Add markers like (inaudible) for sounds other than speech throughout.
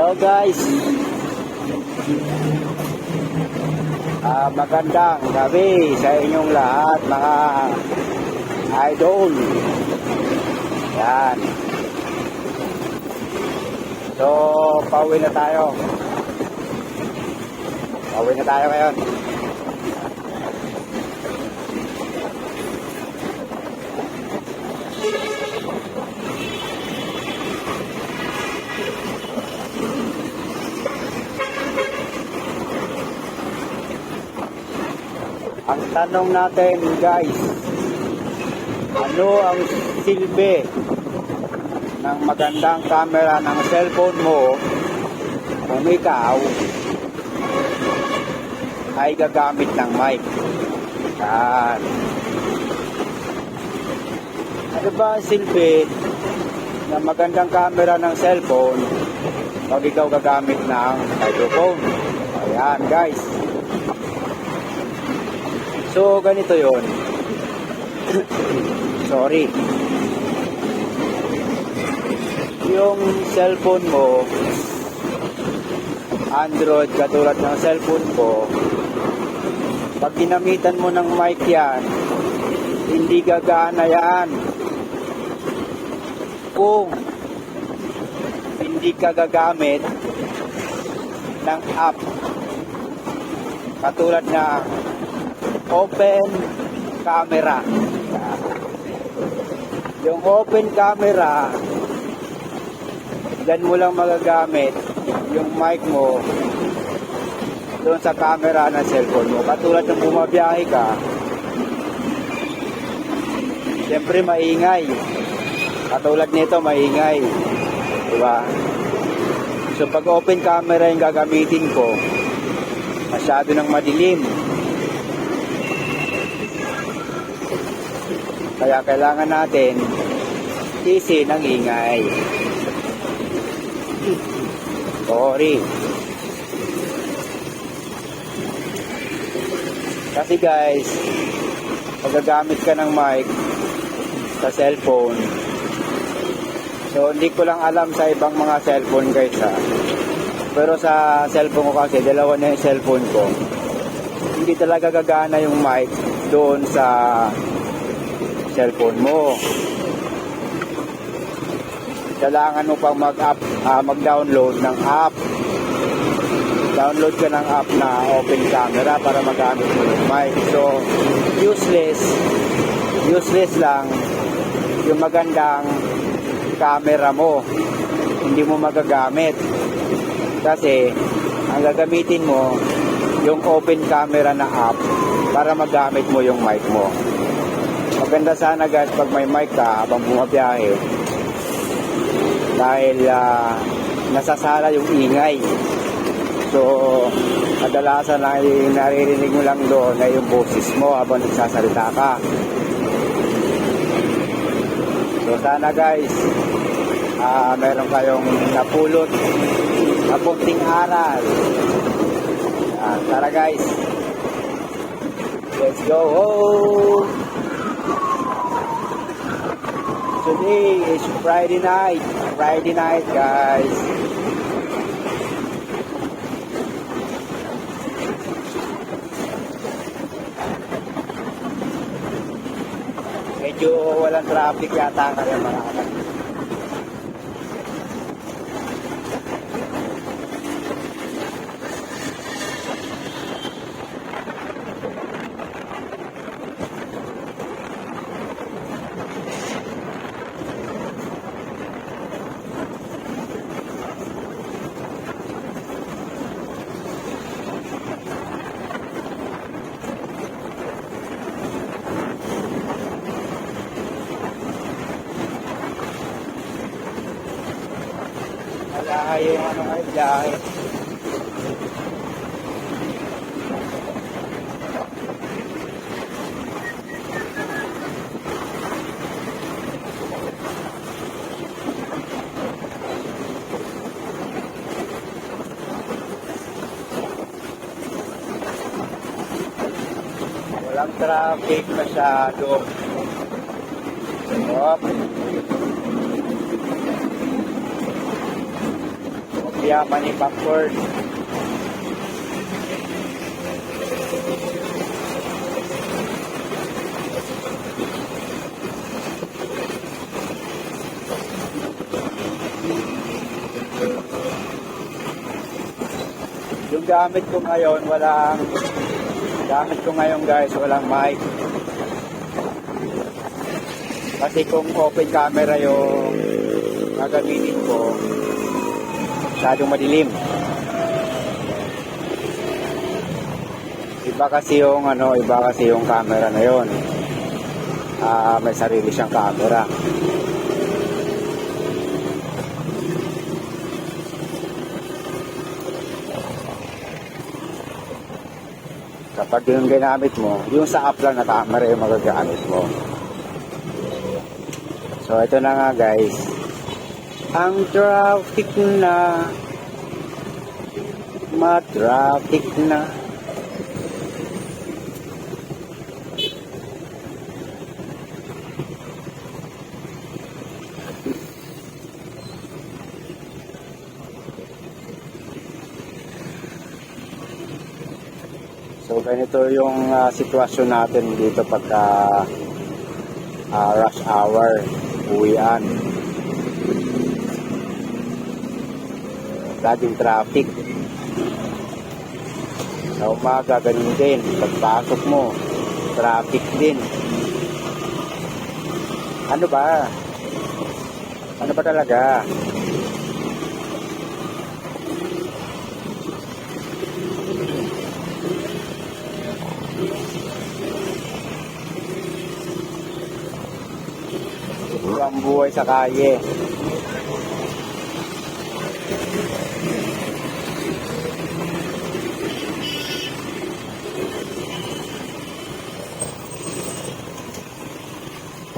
Hello guys. Ah, magandang gabi sa inyong lahat mga idol. Yan. So, pauwi na tayo. Pauwi na tayo ngayon. Ang tanong natin guys, ano ang silbi ng magandang camera ng cellphone mo kung ikaw ay gagamit ng mic? Yan. Ano ba ang silbi ng magandang camera ng cellphone pag ikaw gagamit ng microphone? Ayan guys. So, ganito yon. (coughs) Sorry. Yung cellphone mo, Android, katulad ng cellphone ko, pag ginamitan mo ng mic yan, hindi gagana yan. Kung hindi ka gagamit ng app katulad na open camera. Yung open camera, dyan mo lang magagamit yung mic mo doon sa camera ng cellphone mo. Katulad ng bumabiyahe ka, siyempre maingay. Katulad nito, maingay. Diba? So pag open camera yung gagamitin ko, masyado nang madilim. Kaya kailangan natin tisin ang ingay. Sorry. Kasi guys, pag gagamit ka ng mic sa cellphone, so hindi ko lang alam sa ibang mga cellphone guys ha. Pero sa cellphone ko kasi, dalawa na yung cellphone ko. Hindi talaga gagana yung mic doon sa cellphone mo. Kailangan mo pang mag-up, ah, mag-download ng app. Download ka ng app na open camera para magamit mo yung mic. So, useless, useless lang yung magandang camera mo. Hindi mo magagamit. Kasi, ang gagamitin mo, yung open camera na app para magamit mo yung mic mo. Maganda sana guys pag may mic ka habang bumabiyahe dahil ah, nasasala yung ingay. So, kadalasan ay naririnig mo lang doon na yung boses mo habang nagsasalita ka. So, sana guys, ah meron kayong napulot na bunting aral. Ah, tara guys. Let's go home. Today is Friday night. Friday night, guys. Medyo walang traffic yata kaya marami. Wala yung ano ay biyahe. Walang traffic masyado. Op. Yeah, manufactured. Yung gamit ko ngayon, walang gamit ko ngayon guys, walang mic. Kasi kung open camera yung gagamitin ko, masyadong madilim. Iba kasi yung ano, iba kasi yung camera na yon. Ah, may sarili siyang camera. Kapag yung ginamit mo, yung sa app lang na camera yung magagamit mo. So ito na nga guys. Ang traffic na ma-traffic na So ganito yung ah, sitwasyon natin dito pagka ah, rush hour uwian. Laging traffic. Sa umaga, ganun din. Pagpasok mo, traffic din. Ano ba? Ano ba talaga? Ang buhay sa kalye.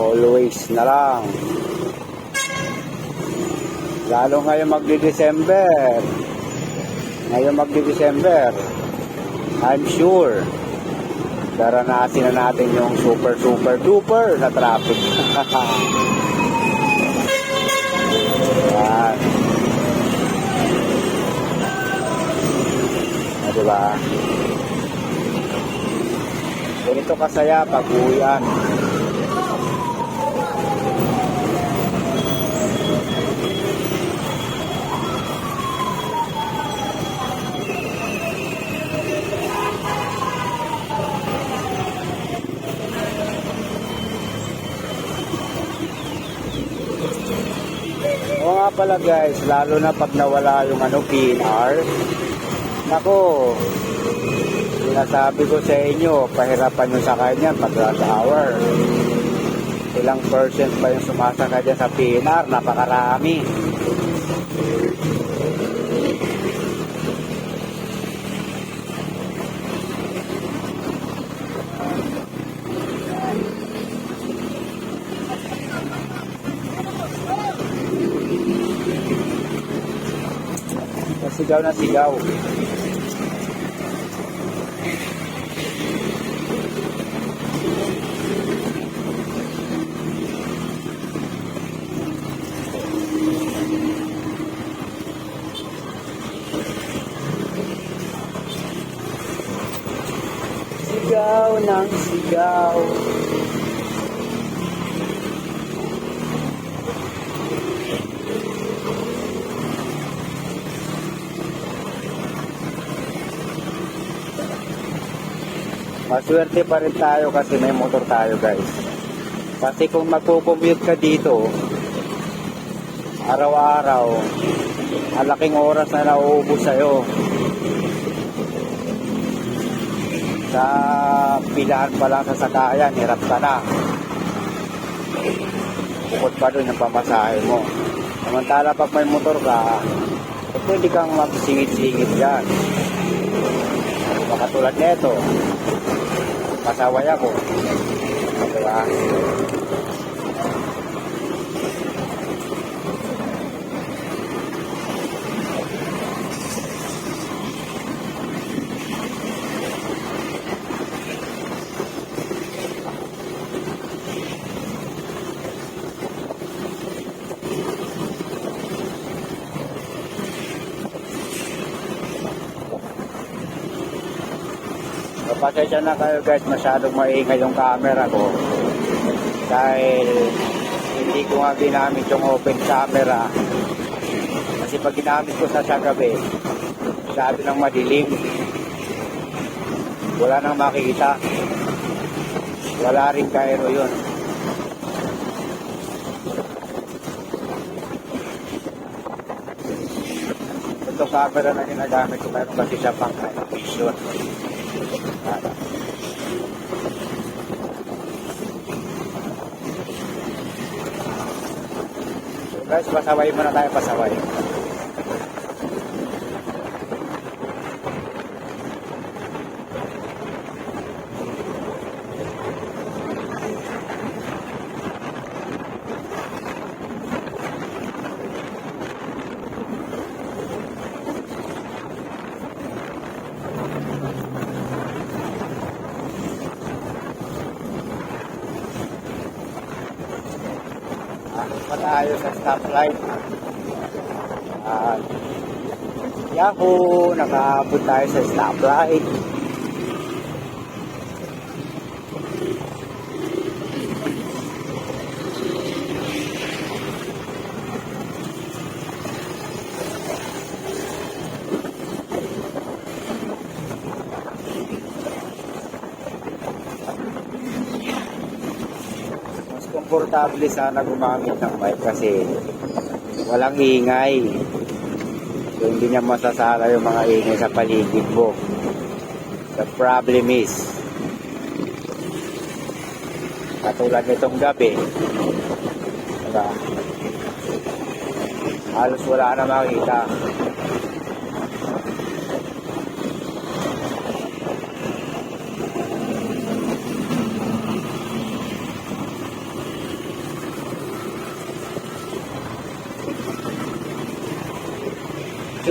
Always na lang. Lalo ngayon magdi-December. Ngayon magdi-December. I'm sure daranasin na natin yung super super duper na traffic. (laughs) Yan. Ah, diba? Ganito kasaya pag pala guys, lalo na pag nawala yung ano, PNR. Nako, sinasabi ko sa inyo, pahirapan nyo sa kanya pag rush hour. Ilang percent pa yung sumasakay dyan sa PNR, napakarami. Sigaw na sigaw. Sigaw ng sigaw. Maswerte pa rin tayo kasi may motor tayo guys. Kasi kung magpo-commute ka dito, araw-araw, malaking oras na nauubos sa'yo. Sa pilahan pa lang sa sakayan, hirap ka na. Bukod pa doon yung pamasahe mo. Samantala pag may motor ka, eh, pwede kang magsingit-singit dyan. Baka tulad neto, pasaway ako. Diba? Pasensya na kayo guys, masyadong maingay yung camera ko. Dahil hindi ko nga ginamit yung open camera. Kasi pag ginamit ko sa sa gabi, sabi ng madilim. Wala nang makikita. Wala rin kairo yun. Ito camera na ginagamit ko, meron kasi siya pang vision. Para. So guys, pasaway muna tayo, pasaway. Ako pa tayo sa stoplight. At Yahoo! Nakaabot tayo sa stoplight. komportable sana gumamit ng bike kasi walang ingay. So, hindi niya masasala yung mga ingay sa paligid mo. The problem is, katulad nitong gabi, diba? halos wala na makita.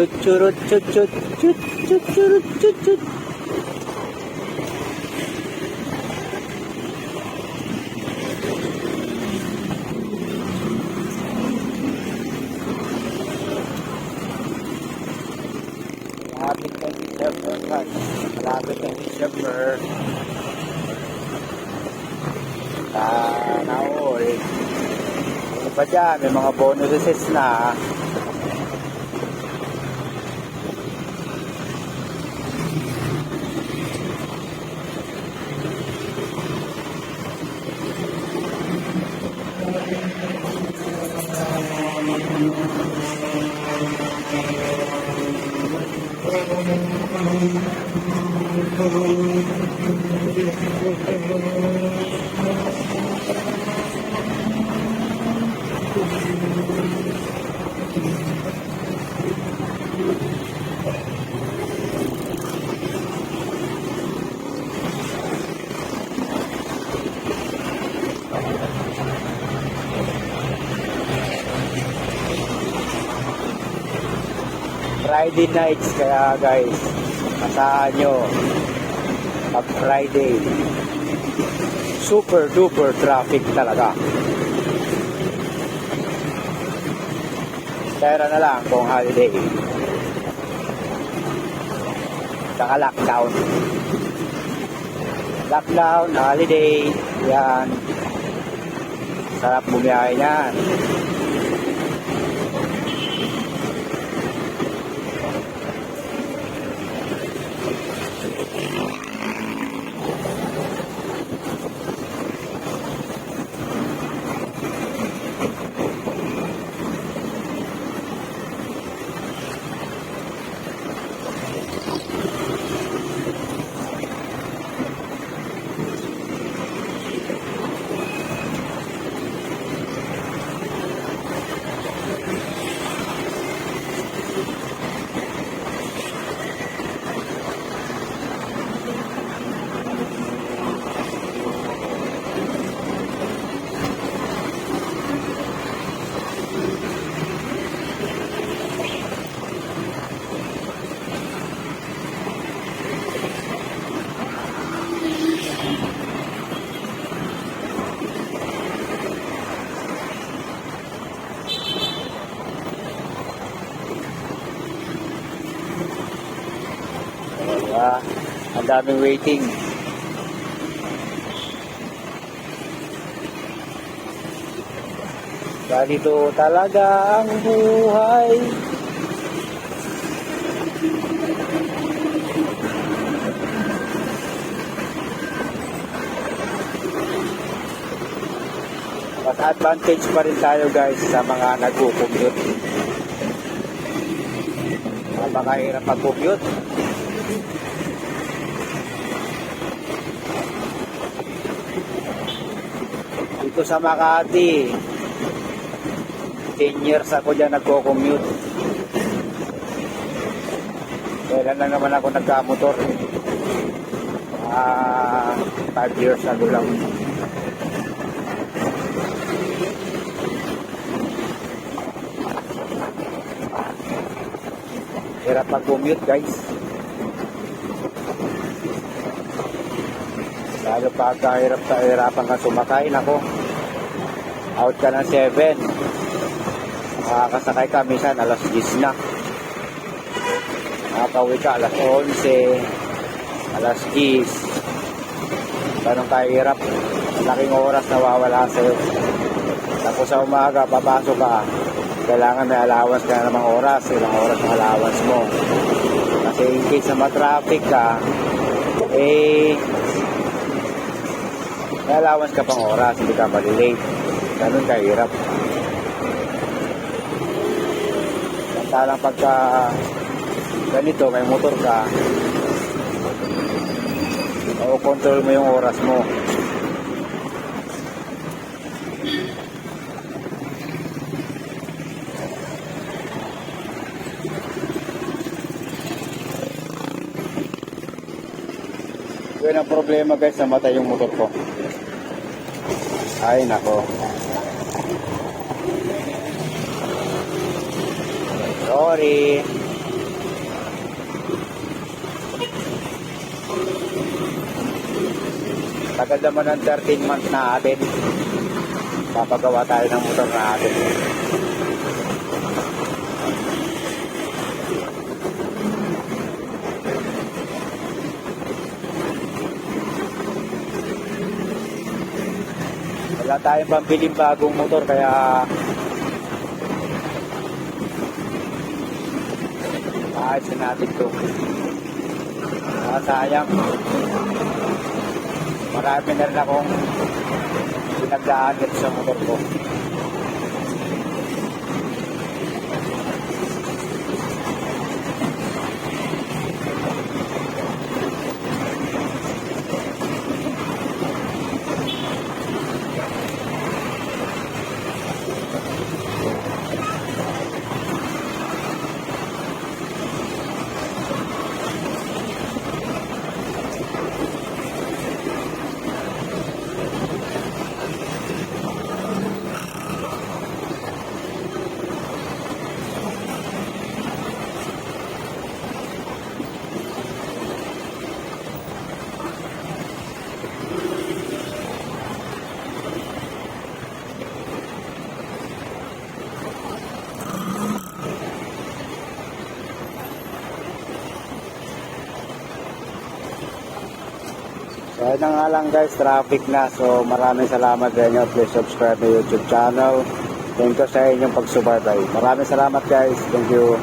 Chut churut chut chut chut chut churut chut chut. Malapit na December, guys. Malapit na December. Sana all. Ano pa dyan? May mga bonuses na. Friday nights kaya guys, asahan nyo pag Friday super duper traffic talaga. Pero na lang kung holiday. Saka lockdown. Lockdown, holiday. Yan. Sarap bumiyahe yan daming waiting ganito talaga ang buhay. Mas advantage pa rin tayo guys sa mga nagkukumute napakahirap mag-commute. Dito sa Makati, 10 years ako dyan nagko-commute. Kailan lang naman ako nagka-motor. Ah, 5 years ago lang. Hirap mag-commute guys. Lalo pagka hirap ka, hirapan ka sumakay, nako. Out ka ng 7. Makakasakay ka minsan alas 10 na. Nakakauwi ka alas 11, alas 10. Ganun kahirap. Laking oras na wawala sa'yo. Tapos sa umaga, papasok ka. Kailangan may allowance ka na namang oras. Ilang oras ang allowance mo. Kasi in case na matraffic ka, eh, may allowance ka pang oras. Hindi ka malilate. Ganun kahirap. Samantalang pagka ganito, may motor ka, o control mo yung oras mo. Yun ang problema guys, namatay yung motor ko. Ay nako. Sorry. Tagal naman ng 13 months na atin. Papagawa tayo ng motor na atin. Wala tayong pambiling bagong motor kaya Ayos natin to. Ah, sayang. Marami na rin akong pinagdaan sa motor ko. Na nga lang guys, traffic na. So, maraming salamat sa inyo. Please subscribe my YouTube channel. Thank you sa inyong pagsubaybay. Maraming salamat guys. Thank you.